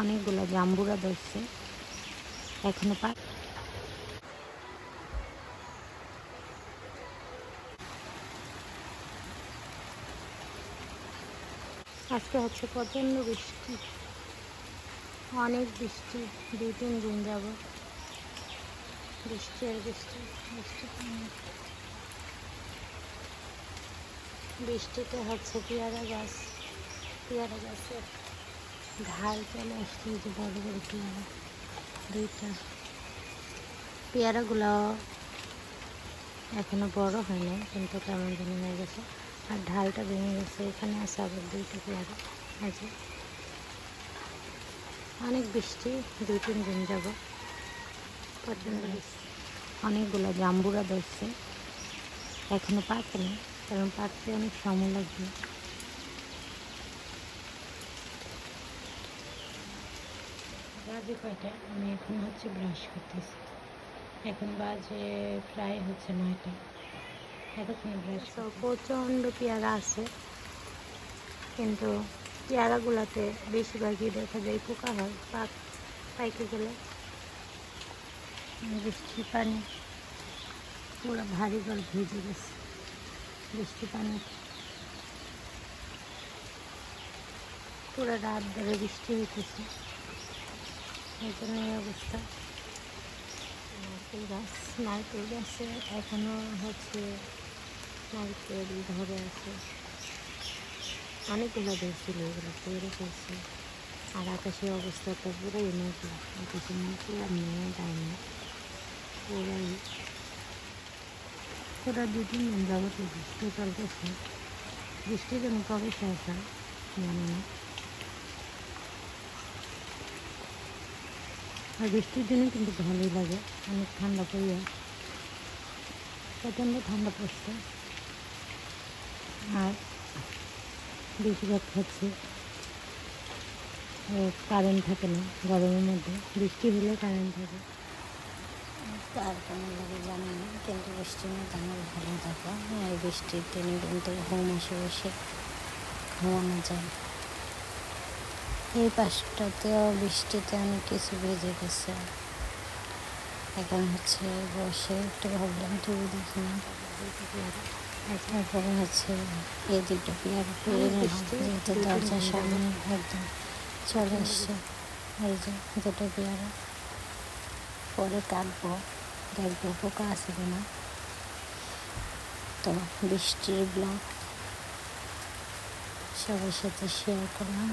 অনেকগুলো জাম্বুরা ধরছে। এখনও পা আজকে হচ্ছে প্রচণ্ড বৃষ্টি। অনেক বৃষ্টি, দুই তিন দিন যাব বৃষ্টি আর বৃষ্টি বৃষ্টি বৃষ্টিতে হচ্ছে পেয়ারা গাছ, পেয়ারা গাছের ঢাল চলে আসছে যে বড় বড় পেয়ারা, দুইটা। পেয়ারাগুলো এখনও বড় হয়নি, কিন্তু কেমন জানি হয়ে গেছে। আর ঢালটা ভেঙে গেছে, এখানে আছে আবার দুইটা পেয়ারা আছে অনেক বৃষ্টি, দুই তিন দিন যাব। প্রচণ্ড অনেকগুলো জাম্বুরা ধরছে। এখনও পাকেনি কারণ পাকতে অনেক সময় লাগবে। বাজে কয়টা? আমি এখন হচ্ছে ব্রাশ করতেছি। এখন বাজে প্রায় হচ্ছে নয়টা। এতক্ষণ ব্রাশ প্রচণ্ড পেয়ারা আছে। কিন্তু পেয়ারাগুলোতে বেশিরভাগই দেখা যায় পোকা হয় পাক পাইকে গেলে। বৃষ্টি পানি পুরো ভারী জল ভিজে গেছে বৃষ্টি পানি। পুরো রাত ধরে বৃষ্টি হইতেছে। এই জন্য এই অবস্থা। নারকেল গাছ, নারকেল গাছে এখনও হচ্ছে নারকেল ধরে আছে। অনেকগুলো ধরছিল এগুলো পড়ে গেছে আর আকাশের অবস্থা তো পুরোই মেঘলা আকাশে পুরো মেয়ে দেয়নি পুরাই পুরো দু তিন দিন যাবত এই বৃষ্টি চলতেছে বৃষ্টি যেন কবে শেষ হয় জানি না। আর বৃষ্টির দিনে কিন্তু ভালোই লাগে, অনেক ঠান্ডা পড়িয়া। প্রচণ্ড ঠান্ডা পড়ছে। আর বেশিরভাগ হচ্ছে কারেন্ট থাকে না, গরমের মধ্যে। বৃষ্টি হলে কারেন্ট থাকে। আর কেমন লাগে জানি না, কিন্তু বৃষ্টির মধ্যে আমার ভালো থাকে আর বৃষ্টির দিনে কিন্তু ঘুম আসে বসে, ঘুমানো যায়। এই পাশটাতেও বৃষ্টিতে অনেক কিছু ভেজে গেছে। এখন হচ্ছে বসে একটু ভাবলাম টিভি দেখি না। তারপরে হচ্ছে এই দুটো পেয়ারা পেয়ে যেহেতু দরজার সামনে একদম চলে এসছে। এই যে দুটো পেয়ারা পরে কাটবো দেখব পোকা আছে কিনা। তো বৃষ্টির ব্লগ সবার সাথে শেয়ার করলাম।